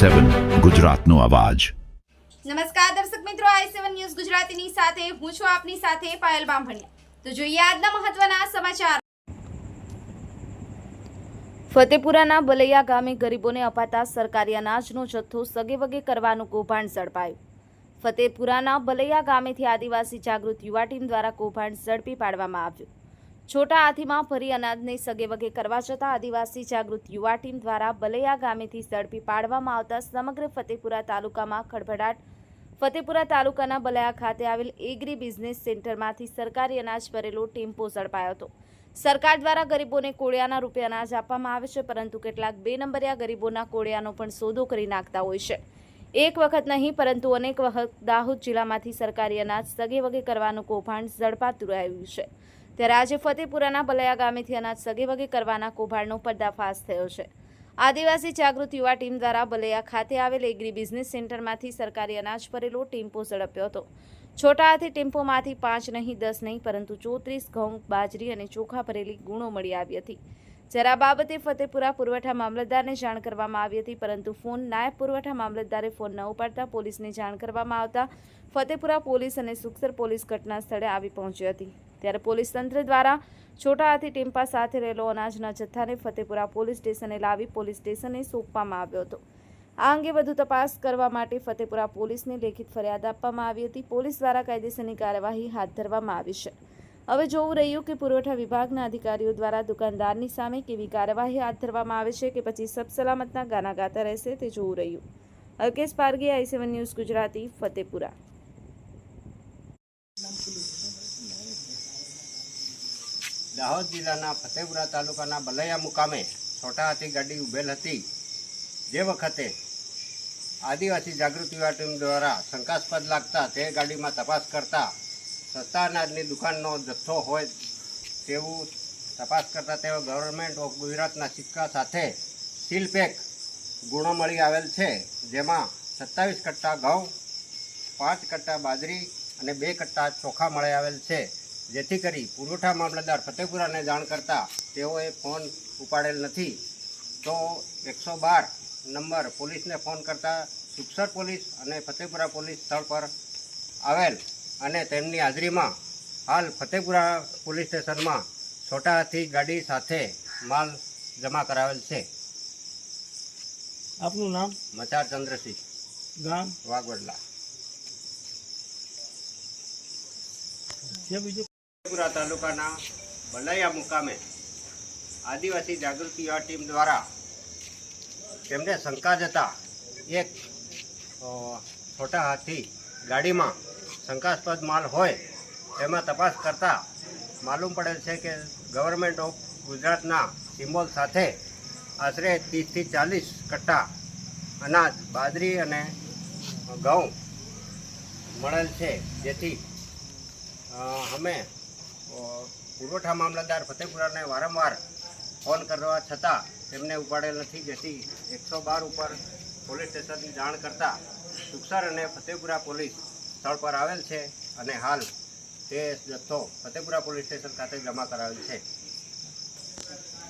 સેવન ગુજરાતનો અવાજ. નમસ્કાર દર્શક મિત્રો, આઈ સેવન ન્યૂઝ ગુજરાતીની સાથે હું છું આપની સાથે પાયલ બામભણિયા. તો જોઈએ આજના મહત્વના સમાચાર. ફતેપુરાના બલૈયા ગામે ગરીબોને અપાતા સરકારી અનાજનો જથ્થો સગેવગે કરવાનું કૌભાંડ ઝડપાયું. ફતેપુરાના બલૈયા ગામેથી આદિવાસી જાગૃત યુવા ટીમ દ્વારા કૌભાંડ ઝડપી પાડવામાં આવ્યું. છોટા હાથીમાં ભરી અનાજને સગે વગે કરવા જતા આદિવાસી જાગૃત યુવા ટીમ દ્વારા બલૈયા ગામેથી ઝડપી પાડવામાં આવતા સમગ્ર ફતેપુરા તાલુકામાં ખળભળાટ ફતેપુરા તાલુકાના બલયા ખાતે આવેલ એગ્રી બિઝનેસ સેન્ટરમાંથી સરકારી અનાજ ભરેલો ટેમ્પો ઝડપાયો હતો. સરકાર દ્વારા ગરીબોને કોળિયાના રૂપે અનાજ આપવામાં આવે છે, પરંતુ કેટલાક બે નંબરિયા ગરીબોના કોળિયાનો પણ સોદો કરી નાખતા હોય છે. એક વખત નહીં, પરંતુ અનેક વખત દાહોદ જિલ્લામાંથી સરકારી અનાજ સગે વગે કરવાનું કૌભાંડ ઝડપાતું રહ્યું છે. ત્યારે આજે ફતેપુરાના બલયા ગામેથી અનાજ સગે વગે કરવાના કૌભાંડનો પર્દાફાશ થયો છે. આદિવાસી જાગૃત યુવા ટીમ દ્વારા બલૈયા ખાતે આવેલ એગ્રી બિઝનેસ સેન્ટરમાંથી સરકારી અનાજ ભરેલો ટેમ્પો ઝડપ્યો હતો. છોટા હાથી ટેમ્પોમાંથી પાંચ નહીં, દસ નહીં, પરંતુ ચોત્રીસ ઘઉં, બાજરી અને ચોખા ભરેલી ગુણો મળી આવી હતી. જરા બાબતે ફતેપુરા પુરવઠા મામલતદારને જાણ કરવામાં આવી હતી, પરંતુ ફોન નાયબ પુરવઠા મામલતદારે ફોન ન ઉપાડતા પોલીસને જાણ કરવામાં આવતા ફતેપુરા પોલીસ અને સુખસર પોલીસ ઘટના સ્થળે આવી પહોંચી હતી. ત્યારે પોલીસ તંત્ર દ્વારા છોટા હાથી ટેમ્પા સાથે રહેલો અનાજના જથ્થાને ફતેપુરા પોલીસ સ્ટેશને લાવી પોલીસ સ્ટેશને સોંપવામાં આવ્યો હતો. આ અંગે વધુ તપાસ કરવા માટે ફતેપુરા પોલીસને લેખિત ફરિયાદ આપવામાં આવી હતી. પોલીસ દ્વારા કાયદેસરની કાર્યવાહી હાથ ધરવામાં આવી છે. હવે જોવું રહ્યું કે પુરવઠા વિભાગના અધિકારીઓ દ્વારા દુકાનદારની સામે કેવી કાર્યવાહી હાથ ધરવામાં આવે છે કે પછી સબ સલામતના ગાના ગાતા રહેશે તે જોવું રહ્યું. Alkesh Pargi I seven news Gujarati, Fatepura. Dahod જિલ્લાના ફતેપુરા તાલુકાના બલૈયા મુકામે છોટા હાથી ગાડી ઉભેલ હતી. જે વખતે આદિવાસી જાગૃતિ ટીમ દ્વારા શંકાસ્પદ લાગતા તે ગાડીમાં તપાસ કરતા સસ્તા અનાજની દુકાનનો જથ્થો હોય તેવું તપાસ કરતા તેઓ ગવર્મેન્ટ ઓફ ગુજરાતના સિક્કા સાથે સીલ પેક ગુણો મળી આવેલ છે, જેમાં સત્તાવીસ કટ્ટા ઘઉં, પાંચ કટ્ટા બાજરી અને બે કટ્ટા ચોખા મળી આવેલ છે. જેથી કરી પુરવઠા મામલતદાર ફતેપુરાને જાણ કરતા તેઓએ ફોન ઉપાડેલ નથી. તો એકસો બાર નંબર પોલીસને ફોન કરતા સુખસર પોલીસ અને ફતેપુરા પોલીસ સ્થળ પર આવેલ અને તેમની હાજરીમાં હાલ ફતેપુરા પોલીસ સ્ટેશનમાં છોટા હાથી ગાડી સાથે માલ જમા કરાવેલ છે. આપનું નામ? મચાર ચંદ્રસિંહ. ગામ? વાગવડલા. બીજું ફતેપુરા તાલુકાના બલાયા મુકામે આદિવાસી જાગૃતિ યુવા ટીમ દ્વારા તેમને શંકા જતા એક છોટા હાથી ગાડીમાં શંકાસ્પદ માલ હોય તેમાં તપાસ કરતા માલુમ પડે છે કે ગવર્મેન્ટ ઓફ ગુજરાતના સિમ્બોલ સાથે આશરે ત્રીસથી ચાલીસ કટ્ટા અનાજ, બાજરી અને ઘઉં મળેલ છે. જેથી અમે પુરવઠા મામલતદાર ફતેપુરાને વારંવાર ફોન કરવા છતાં તેમને ઉપાડેલ નથી. જેથી એકસો બાર ઉપર પોલીસ સ્ટેશનની જાણ કરતાં સુખસર અને ફતેપુરા પોલીસ સ્થળ પર આવેલ છે અને હાલ તે જથ્થો ફતેપુરા પોલીસ સ્ટેશન ખાતે જમા કરાવેલ છે.